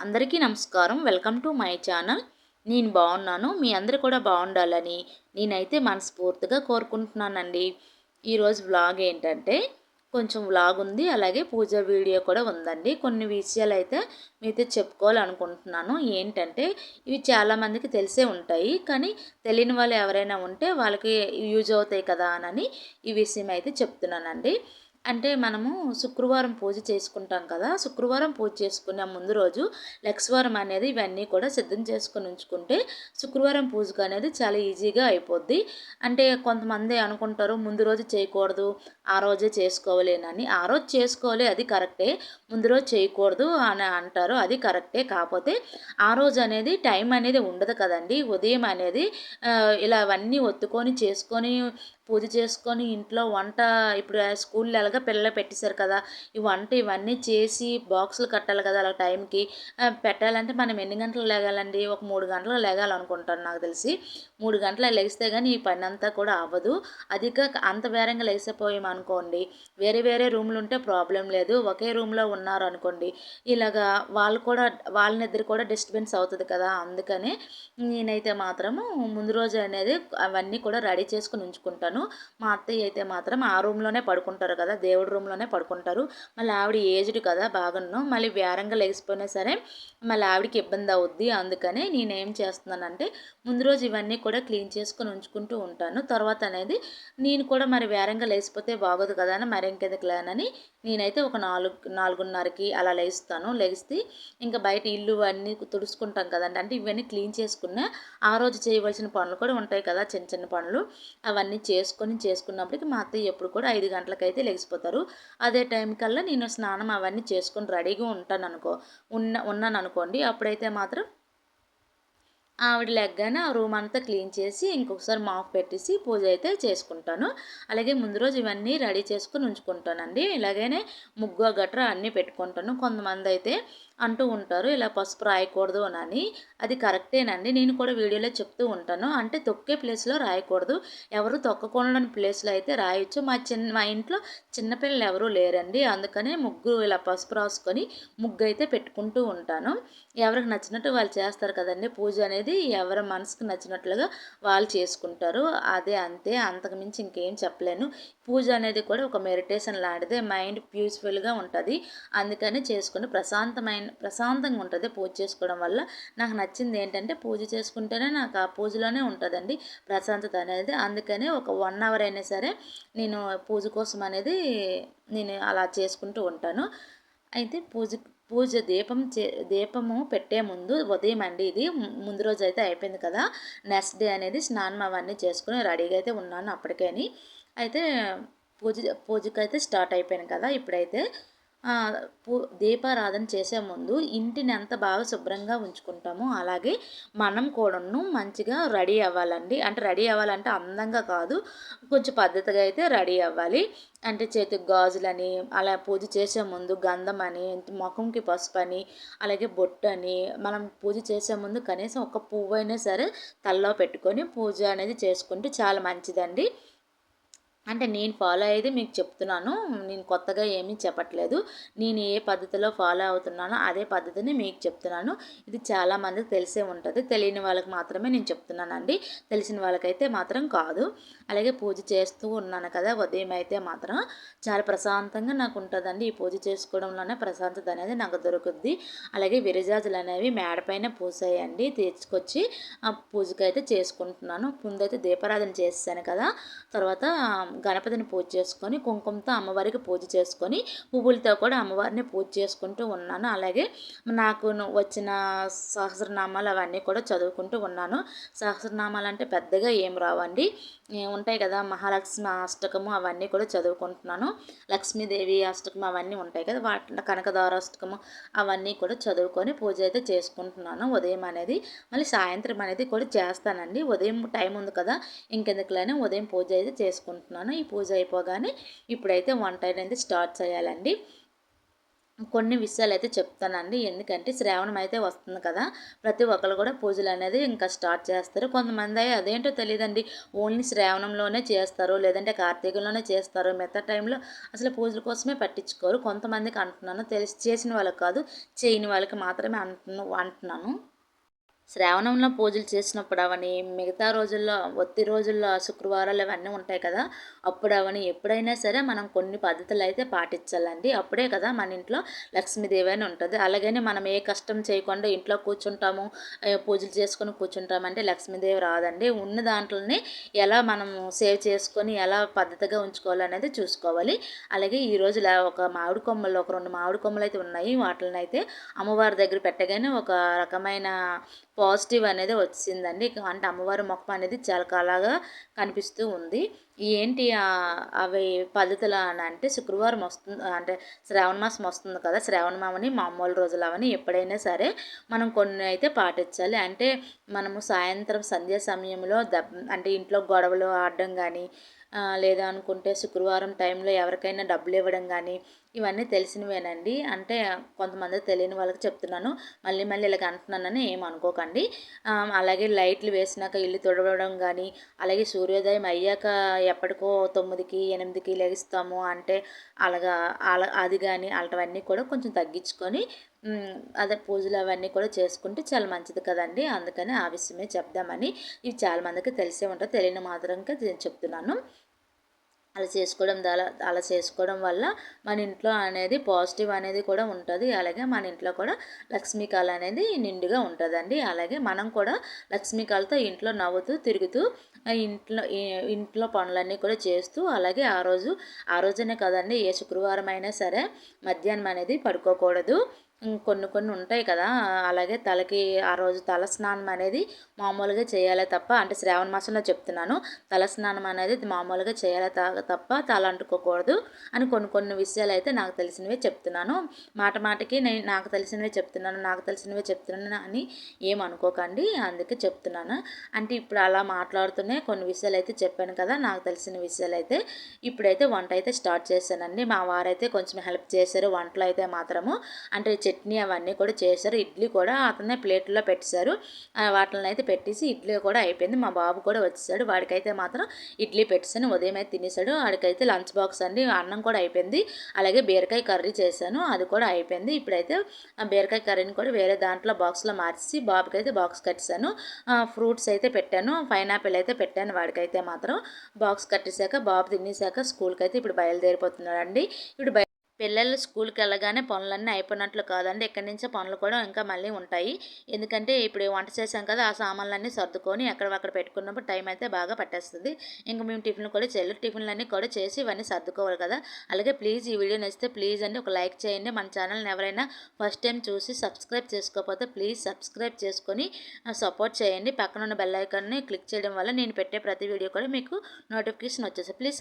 అందరికీ నమస్కారం. Welcome to my channel. నేను బాగున్నాను. మీ అందరు కూడా బాగుండాలని నేనైతే మనస్ఫూర్తిగా కోరుకుంటున్నానండి. ఈరోజు వ్లాగ్ ఏంటంటే కొంచెం వ్లాగ్ ఉంది. అలాగే పూజ వీడియో కూడా ఉందండి. కొన్ని విషయాలు అయితే మీతో చెప్పుకోవాలనుకుంటున్నాను. ఏంటంటే ఇవి చాలామందికి తెలిసే ఉంటాయి. కానీ తెలియని వాళ్ళు ఎవరైనా ఉంటే వాళ్ళకి యూజ్ అవుతాయి కదా అని ఈ విషయం అయితే చెప్తున్నానండి. అంటే మనము శుక్రవారం పూజ చేసుకుంటాం కదా శుక్రవారం పూజ చేసుకునే ముందు రోజు లక్స్వారం అనేది ఇవన్నీ కూడా సిద్ధం చేసుకుని ఉంచుకుంటే శుక్రవారం పూజకు అనేది చాలా ఈజీగా అయిపోద్ది. అంటే కొంతమంది అనుకుంటారు ముందు రోజు చేయకూడదు ఆ రోజే చేసుకోవాలేనని. ఆ రోజు చేసుకోవాలి అది కరెక్టే ముందు రోజు చేయకూడదు అని అంటారు అది కరెక్టే. కాకపోతే ఆ రోజు అనేది టైం అనేది ఉండదు కదండి. ఉదయం అనేది ఇలా అవన్నీ ఒత్తుకొని చేసుకొని పూజ చేసుకొని ఇంట్లో వంట ఇప్పుడు స్కూల్లో ఎలాగ పిల్లలు పెట్టేశారు కదా. ఈ వంట ఇవన్నీ చేసి బాక్సులు కట్టాలి కదా అలా టైంకి. పెట్టాలంటే మనం ఎన్ని గంటలు లేగాలండి? ఒక మూడు గంటలు లేగాలనుకుంటాను నాకు తెలిసి. మూడు గంటలు లెగిస్తే కానీ ఈ పని అంతా కూడా అవ్వదు. అధిక అంత వేరంగా లేసిపోయామనుకోండి వేరే వేరే రూమ్లు ఉంటే ప్రాబ్లం లేదు. ఒకే రూమ్లో ఉన్నారు అనుకోండి. ఇలాగా వాళ్ళు కూడా వాళ్ళని నిద్ర కూడా డిస్టర్బెన్స్ అవుతుంది కదా. అందుకనే నేనైతే మాత్రము ముందు రోజు అనేది అవన్నీ కూడా రెడీ చేసుకుని ఉంచుకుంటాను. మా అత్తయ్య అయితే మాత్రం ఆ రూమ్లోనే పడుకుంటారు కదా దేవుడి రూమ్లోనే పడుకుంటారు. మళ్ళీ ఆవిడ ఏజ్డ్ కదా బాగున్నాను మళ్ళీ వేరంగా లేచిపోయినా సరే మళ్ళీ ఆవిడకి ఇబ్బంది అవుద్ది. అందుకనే నేనేం చేస్తున్నానంటే ముందు రోజు ఇవన్నీ కూడా క్లీన్ చేసుకుని ఉంచుకుంటూ ఉంటాను. తర్వాత అనేది నేను కూడా మరి వేరంగా లేచిపోతే బాగోదు కదా అని మరి ఇంకెందుకు లేనని నేనైతే ఒక నాలుగు నాలుగున్నరకి అలా లేస్తాను. లేస్తే ఇంకా బయట ఇల్లు అన్నీ తుడుచుకుంటాం కదండి. అంటే ఇవన్నీ క్లీన్ చేసుకున్న ఆ రోజు చేయవలసిన పనులు కూడా ఉంటాయి కదా. చిన్న చిన్న పనులు అవన్నీ చేసుకొని చేసుకున్నప్పటికి మా అత్తయ్య ఎప్పుడు కూడా ఐదు గంటలకైతే లేచిపోతారు అదే టైం కల్లా నేను స్నానం అవన్నీ చేసుకొని రెడీగా ఉంటాను అనుకో ఉన్న ఉన్నాను అనుకోండి అప్పుడైతే మాత్రం ఆవిడ లెగ్గానే ఆ రూమ్ అంతా క్లీన్ చేసి ఇంకొకసారి మాఫ్ పెట్టేసి పూజ అయితే చేసుకుంటాను. అలాగే ముందు రోజు ఇవన్నీ రెడీ చేసుకుని ఉంచుకుంటానండి. ఇలాగనే ముగ్గు గట్రా అన్నీ పెట్టుకుంటాను. కొంతమంది అయితే అంటూ ఉంటారు. ఇలా పసుపు రాయకూడదు అని అది కరెక్టేనండి. నేను కూడా వీడియోలో చెప్తూ ఉంటాను. అంటే తొక్కే ప్లేస్లో రాయకూడదు. ఎవరు తొక్కకూడని ప్లేస్లో అయితే రాయొచ్చు. మా చిన్న మా ఇంట్లో చిన్నపిల్లలు ఎవరూ లేరండి. అందుకనే ముగ్గు ఇలా పసుపు రాసుకొని ముగ్గు అయితే పెట్టుకుంటూ ఉంటాను. ఎవరికి నచ్చినట్టు వాళ్ళు చేస్తారు కదండి. పూజ అనేది ఎవరి మనసుకు నచ్చినట్లుగా వాళ్ళు చేసుకుంటారు. అదే అంతే. అంతకుమించి ఇంకేం చెప్పలేను. పూజ అనేది కూడా ఒక మెడిటేషన్ లాంటిదే. మైండ్ పీస్ఫుల్గా ఉంటుంది. అందుకని చేసుకుని ప్రశాంతమైన ప్రశాంతంగా ఉంటుంది పూజ చేసుకోవడం వల్ల. నాకు నచ్చింది ఏంటంటే పూజ చేసుకుంటేనే నాకు ఆ పూజలోనే ఉంటుందండి ప్రశాంతత అనేది. అందుకనే ఒక వన్ అవర్ అయినా సరే నేను పూజ కోసం అనేది నేను అలా చేసుకుంటూ ఉంటాను. అయితే పూజ పూజ దీపం చే దీపము పెట్టే ముందు ఉదయం అండి ఇది. ముందు రోజు అయితే అయిపోయింది కదా. నెక్స్ట్ డే అనేది స్నానం అవన్నీ చేసుకుని రెడీగా అయితే ఉన్నాను అప్పటికేని. అయితే పూజ పూజకైతే స్టార్ట్ అయిపోయాను కదా ఇప్పుడైతే. పూ దీపారాధన చేసే ముందు ఇంటిని ఎంత బాగా శుభ్రంగా ఉంచుకుంటామో. అలాగే మనం కూడాను మంచిగా రెడీ అవ్వాలండి. అంటే రెడీ అవ్వాలంటే అందంగా కాదు కొంచెం పద్ధతిగా అయితే రెడీ అవ్వాలి. అంటే చేతికి గాజులని అలా పూజ చేసే ముందు గంధం అని ముఖంకి పసుపు అని అలాగే బొట్టు అని మనం పూజ చేసే ముందు కనీసం ఒక పువ్వు అయినా సరే తల్లో పెట్టుకొని పూజ అనేది చేసుకుంటే చాలా మంచిదండి. అంటే నేను ఫాలో అయ్యేది మీకు చెప్తున్నాను. నేను కొత్తగా ఏమీ చెప్పట్లేదు. నేను ఏ పద్ధతిలో ఫాలో అవుతున్నానో అదే పద్ధతిని మీకు చెప్తున్నాను. ఇది చాలామందికి తెలిసే ఉంటుంది. తెలియని వాళ్ళకి మాత్రమే నేను చెప్తున్నానండి. తెలిసిన వాళ్ళకైతే మాత్రం కాదు. అలాగే పూజ చేస్తూ ఉన్నాను కదా ఉదయం అయితే మాత్రం. చాలా ప్రశాంతంగా నాకు ఉంటుందండి. ఈ పూజ చేసుకోవడంలోనే ప్రశాంతత అనేది నాకు దొరుకుద్ది. అలాగే విరజాజులు అనేవి మేడపైన పూసాయండి. తీర్చుకొచ్చి ఆ పూజకైతే చేసుకుంటున్నాను. ముందైతే దీపారాధన చేస్తాను కదా. తర్వాత గణపతిని పూజ చేసుకొని కుంకుమతో అమ్మవారికి పూజ చేసుకొని పువ్వులతో కూడా అమ్మవారిని పూజ చేసుకుంటూ ఉన్నాను. అలాగే నాకు వచ్చిన సహస్రనామాలు అవన్నీ కూడా చదువుకుంటూ ఉన్నాను. సహస్రనామాలు అంటే పెద్దగా ఏం రావండి. ఉంటాయి కదా మహాలక్ష్మి అష్టకము అవన్నీ కూడా చదువుకుంటున్నాను. లక్ష్మీదేవి అష్టకం అవన్నీ ఉంటాయి కదా వాటి కనకదార అష్టకము అవన్నీ కూడా చదువుకొని పూజ అయితే చేసుకుంటున్నాను ఉదయం అనేది. మళ్ళీ సాయంత్రం అనేది కూడా చేస్తానండి. ఉదయం టైం ఉంది కదా ఇంకెందుకులైనా ఉదయం పూజ అయితే చేసుకుంటున్నాను. ఈ పూజ అయిపోగానే ఇప్పుడైతే వంట అనేది స్టార్ట్ చేయాలండి. కొన్ని విషయాలు అయితే చెప్తానండి. ఎందుకంటే శ్రావణం అయితే వస్తుంది కదా ప్రతి ఒక్కరు కూడా పూజలు అనేది ఇంకా స్టార్ట్ చేస్తారు. కొంతమంది అదేంటో తెలియదండి ఓన్లీ శ్రావణంలోనే చేస్తారు లేదంటే కార్తీకంలోనే చేస్తారు. మిగతా టైంలో అసలు పూజల కోసమే పట్టించుకోరు. కొంతమందికి అంటున్నాను తెలిసి చేసిన వాళ్ళకి కాదు చేయని వాళ్ళకి మాత్రమే అంటున్నాను అంటున్నాను. శ్రావణంలో పూజలు చేసినప్పుడు అవని మిగతా రోజుల్లో ఒత్తి రోజుల్లో శుక్రవారాలు అవన్నీ ఉంటాయి కదా అప్పుడు అవని ఎప్పుడైనా సరే మనం కొన్ని పద్ధతులు అయితే పాటించాలండి. అప్పుడే కదా మన ఇంట్లో లక్ష్మీదేవి అని ఉంటుంది. అలాగని మనం ఏ కష్టం చేయకుండా ఇంట్లో కూర్చుంటాము పూజలు చేసుకొని కూర్చుంటామంటే లక్ష్మీదేవి రాదండి. ఉన్న దాంట్లోనే ఎలా మనం సేవ్ చేసుకొని ఎలా పద్ధతిగా ఉంచుకోవాలనేది చూసుకోవాలి. అలాగే ఈ ఒక మామిడి కొమ్మలు ఒక రెండు మామిడి కొమ్మలు అయితే ఉన్నాయి. వాటిని అయితే అమ్మవారి దగ్గర పెట్టగానే ఒక రకమైన పాజిటివ్ అనేది వచ్చిందండి. అంటే అమ్మవారి మొక్క అనేది చాలా కళగా కనిపిస్తూ ఉంది. ఏంటి అవి పద్ధతులు అని అంటే శుక్రవారం వస్తుంది అంటే శ్రావణ మాసం వస్తుంది కదా శ్రావణ మామని మామూలు రోజులు అవని ఎప్పుడైనా సరే మనం కొన్ని అయితే పాటించాలి. అంటే మనము సాయంత్రం సంధ్యా సమయంలో దెబ్బ అంటే ఇంట్లో గొడవలు ఆడడం కానీ లేదా అనుకుంటే శుక్రవారం టైంలో ఎవరికైనా డబ్బులు ఇవ్వడం కానీ ఇవన్నీ తెలిసినవేనండి. అంటే కొంతమంది తెలియని వాళ్ళకి చెప్తున్నాను. మళ్ళీ మళ్ళీ ఇలాగ అంటున్నానని ఏం అనుకోకండి. అలాగే లైట్లు వేసినాక ఇల్లు తుడవడం కానీ అలాగే సూర్యోదయం అయ్యాక ఎప్పటికో తొమ్మిదికి ఎనిమిదికి లెగిస్తాము అంటే అలాగా అలా అది కానీ అలాంటివన్నీ కూడా కొంచెం తగ్గించుకొని అదే పూజలు అవన్నీ కూడా చేసుకుంటే చాలా మంచిది కదండి. అందుకని ఆ విషయమే చెప్దామని ఇవి చాలామందికి తెలిసే ఉంటుంది తెలియని మాత్రంగా చెప్తున్నాను. అలా చేసుకోవడం అలా అలా చేసుకోవడం వల్ల మన ఇంట్లో అనేది పాజిటివ్ అనేది కూడా ఉంటుంది. అలాగే మన ఇంట్లో కూడా లక్ష్మీకాల అనేది నిండుగా ఉంటుందండి. అలాగే మనం కూడా లక్ష్మీకాలతో ఇంట్లో నవ్వుతూ తిరుగుతూ ఇంట్లో ఇంట్లో పనులన్నీ కూడా చేస్తూ అలాగే ఆ రోజు ఆ రోజునే కదండి ఏ శుక్రవారం అయినా సరే మధ్యాహ్నం అనేది పడుకోకూడదు. కొన్ని కొన్ని ఉంటాయి కదా. అలాగే తలకి ఆ రోజు తల స్నానం అనేది మామూలుగా చేయాలి తప్ప అంటే శ్రావణ మాసంలో చెప్తున్నాను. తల స్నానం అనేది మామూలుగా చేయాలి తప్ప తల అంటుకోకూడదు అని కొన్ని కొన్ని విషయాలు అయితే నాకు తెలిసినవే చెప్తున్నాను. మాట మాటకి నేను నాకు తెలిసినవే చెప్తున్నాను నాకు తెలిసినవే చెప్తున్నాను అని ఏమనుకోకండి అందుకే చెప్తున్నాను. అంటే ఇప్పుడు అలా మాట్లాడుతూనే కొన్ని విషయాలు అయితే చెప్పాను కదా నాకు తెలిసిన విషయాలు అయితే. ఇప్పుడైతే వంట అయితే స్టార్ట్ చేశానండి. మా వారైతే కొంచెం హెల్ప్ చేశారు వంటలు అయితే మాత్రము. అంటే చట్నీ అవన్నీ కూడా చేశారు. ఇడ్లీ కూడా అతనే ప్లేట్లో పెట్టేశారు. వాటిని అయితే పెట్టేసి ఇడ్లీ కూడా అయిపోయింది. మా బాబు కూడా వచ్చేసాడు. వాడికైతే మాత్రం ఇడ్లీ పెట్టేసాను ఉదయం అయితే తినేసాడు వాడికైతే లంచ్ బాక్స్ అండి. అన్నం కూడా అయిపోయింది. అలాగే బీరకాయ కర్రీ చేశాను. అది కూడా అయిపోయింది. ఇప్పుడైతే బీరకాయ కర్రీని కూడా వేరే దాంట్లో బాక్స్లో మార్చి బాబుకి అయితే బాక్స్ కట్టేశాను. ఫ్రూట్స్ అయితే పెట్టాను. పైనాపిల్ అయితే పెట్టాను వాడికైతే మాత్రం. బాక్స్ కట్టేశాక బాబు తినేసాక స్కూల్కి అయితే ఇప్పుడు బయలుదేరిపోతున్నాడండి. ఇప్పుడు పిల్లలు స్కూల్కి వెళ్ళగానే పనులన్నీ అయిపోయినట్లు కాదండి. ఇక్కడి నుంచే పనులు కూడా ఇంకా మళ్ళీ ఉంటాయి. ఎందుకంటే ఇప్పుడు వంట చేసాం కదా ఆ సామాన్లన్నీ సర్దుకొని ఎక్కడ పెట్టుకున్నప్పుడు టైం అయితే బాగా పట్టేస్తుంది. ఇంకా మేము టిఫిన్లు కూడా చెల్లు టిఫిన్లన్నీ కూడా చేసి ఇవన్నీ సర్దుకోవాలి కదా. అలాగే ప్లీజ్ ఈ వీడియో నచ్చితే ప్లీజ్ అండి ఒక లైక్ చేయండి. మన ఛానల్ని ఎవరైనా ఫస్ట్ టైం చూసి సబ్స్క్రైబ్ చేసుకోకపోతే ప్లీజ్ సబ్స్క్రైబ్ చేసుకొని సపోర్ట్ చేయండి. పక్కన ఉన్న బెల్ ఐకాన్ని క్లిక్ చేయడం వల్ల నేను పెట్టే ప్రతి వీడియో కూడా మీకు నోటిఫికేషన్ వచ్చేసి ప్లీజ్